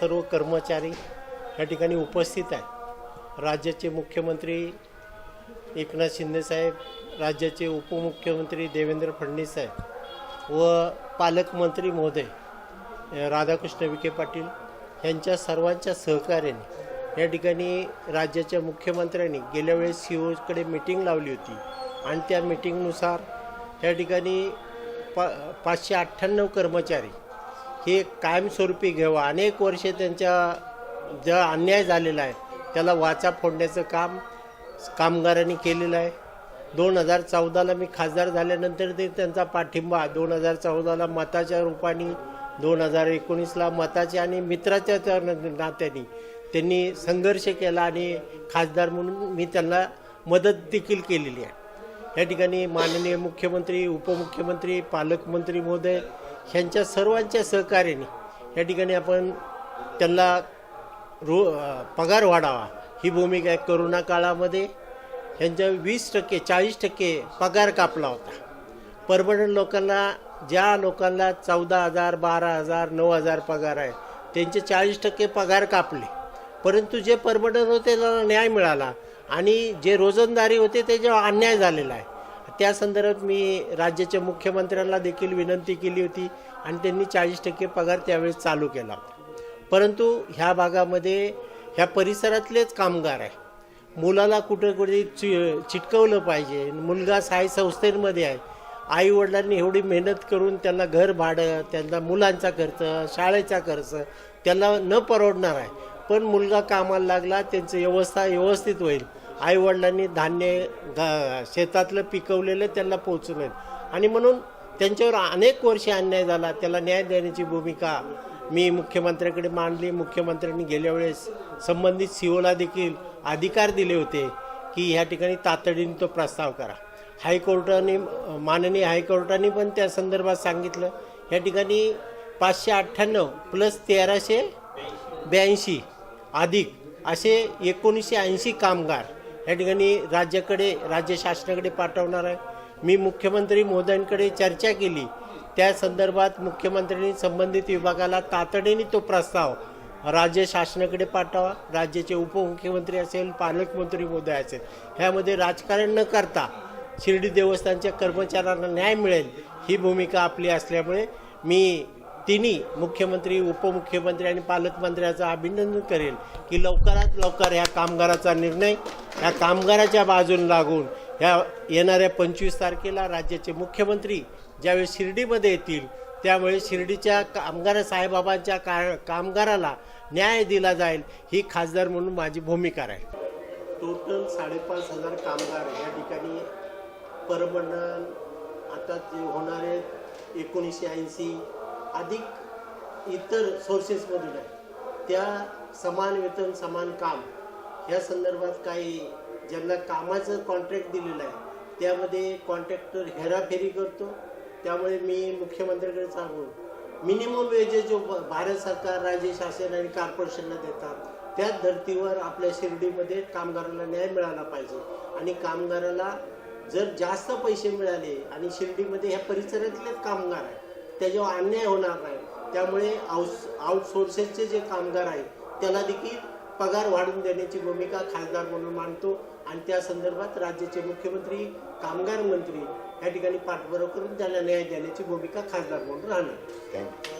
सर्व कर्मचारी या ठिकाणी उपस्थित आहे राज्याचे मुख्यमंत्री एकनाथ शिंदेसाहेब राज्याचे उपमुख्यमंत्री देवेंद्र फडणवीस साहेब व पालकमंत्री महोदय राधाकृष्ण विखे पाटील यांच्या सर्वांच्या सहकार्याने या ठिकाणी राज्याच्या मुख्यमंत्र्यांनी गेल्या वेळेस सी ओकडे मिटिंग लावली होती आणि त्या मिटिंगनुसार या ठिकाणी पा पाचशे अठ्ठ्याण्णव कर्मचारी हे कायमस्वरूपी घ्यावं अनेक वर्षे त्यांच्या ज्या अन्याय झालेला आहे त्याला वाचा फोडण्याचं काम कामगारांनी केलेलं आहे. दोन हजार चौदाला मी खासदार झाल्यानंतर ते त्यांचा पाठिंबा दोन हजार चौदाला मताच्या रूपाने दोन हजार एकोणीसला मताच्या आणि मित्राच्या त्या नात्याने त्यांनी संघर्ष केला आणि खासदार म्हणून मी त्यांना मदत देखील केलेली आहे. या ठिकाणी माननीय मुख्यमंत्री उपमुख्यमंत्री पालकमंत्री महोदय ह्यांच्या सर्वांच्या सहकार्याने या ठिकाणी आपण त्यांना रो पगार वाढावा. ही भूमिका आहे करोना काळामध्ये ह्यांच्या वीस टक्के चाळीस टक्के पगार कापला होता. परमनंट लोकांना ज्या लोकांना चौदा हजार बारा हजार नऊ हजार पगार आहे त्यांचे चाळीस टक्के पगार कापले. परंतु जे परमनंट होते त्याला न्याय मिळाला. आणि जे रोजंदारी होते त्याच्यावर अन्याय झालेला आहे त्या संदर्भात मी राज्याच्या मुख्यमंत्र्यांना देखील विनंती केली होती आणि त्यांनी चाळीस टक्के पगार त्यावेळेस चालू केला होता. परंतु ह्या भागामध्ये ह्या परिसरातलेच कामगार आहे. मुलाला कुठं कुठे चि चिटकवलं पाहिजे. मुलगा साय संस्थेमध्ये आहे. आई वडिलांनी एवढी मेहनत करून त्यांना घर भाडं त्यांना मुलांचा खर्च शाळेचा खर्च त्यांना न परवडणार आहे. पण मुलगा कामाला लागला त्यांची व्यवस्था व्यवस्थित होईल. आईवडिलांनी धान्य द शेतातलं पिकवलेलं त्यांना पोचवेल आणि म्हणून त्यांच्यावर अनेक वर्षे अन्याय झाला. त्याला न्याय देण्याची भूमिका मी मुख्यमंत्र्याकडे मांडली. मुख्यमंत्र्यांनी गेल्या वेळेस संबंधित सीओला देखील अधिकार दिले होते की ह्या ठिकाणी तातडीने तो प्रस्ताव करा. हायकोर्टाने माननीय हायकोर्टाने पण त्या संदर्भात सांगितलं. या ठिकाणी पाचशे अठ्ठ्याण्णव प्लस तेराशे ब्याऐंशी अधिक असे एकोणीसशे ऐंशी कामगार या ठिकाणी राज्याकडे राज्य शासनाकडे पाठवणार आहे. मी मुख्यमंत्री महोदयांकडे चर्चा केली. त्या संदर्भात मुख्यमंत्र्यांनी संबंधित विभागाला तातडीने तो प्रस्ताव राज्य शासनाकडे पाठवा. राज्याचे उपमुख्यमंत्री असेल पालकमंत्री मोदय असेल. ह्यामध्ये राजकारण न करता शिर्डी देवस्थानच्या कर्मचाऱ्यांना न्याय मिळेल ही भूमिका आपली असल्यामुळे मी तिन्ही मुख्यमंत्री उपमुख्यमंत्री आणि पालकमंत्र्याचं अभिनंदन करेल की लवकरात लवकर ह्या कामगाराचा निर्णय ह्या कामगाराच्या बाजून लागून ह्या येणाऱ्या पंचवीस तारखेला राज्याचे मुख्यमंत्री ज्यावेळी शिर्डीमध्ये येतील त्यामुळे शिर्डीच्या कामगार साहेबाबांच्या का कामगाराला न्याय दिला जाईल ही खासदार म्हणून माझी भूमिका आहे टोटल साडेपाच हजार कामगार या ठिकाणी परमनंट आता जे होणारे एकोणीसशे ऐंशी अधिक इतर सोर्सेसमधून आहे. त्या समान वेतन समान काम ह्या संदर्भात काही ज्यांना कामाचं कॉन्ट्रॅक्ट दिलेलं आहे त्यामध्ये कॉन्ट्रॅक्टर हेराफेरी करतो. त्यामुळे मी मुख्यमंत्र्याकडे सांगून मिनिमम वेजेस जो भारत सरकार राज्य शासन आणि कॉर्पोरेशनला देतात त्याच धर्तीवर आपल्या शिर्डीमध्ये कामगाराला न्याय मिळाला पाहिजे. आणि कामगाराला जर जास्त पैसे मिळाले आणि शिर्डीमध्ये ह्या परिसरातलेच कामगार आहेत त्याच्यावर अन्याय होणार नाही त्यामुळे आउस आउटसोर्सेसचे जे कामगार आहेत त्याला देखील पगार वाढवून देण्याची भूमिका खासदार म्हणून मांडतो आणि त्या संदर्भात राज्याचे मुख्यमंत्री कामगार मंत्री या ठिकाणी पाठबरोबर करून त्याला न्याय देण्याची भूमिका खासदार म्हणून राहणार. थँक्यू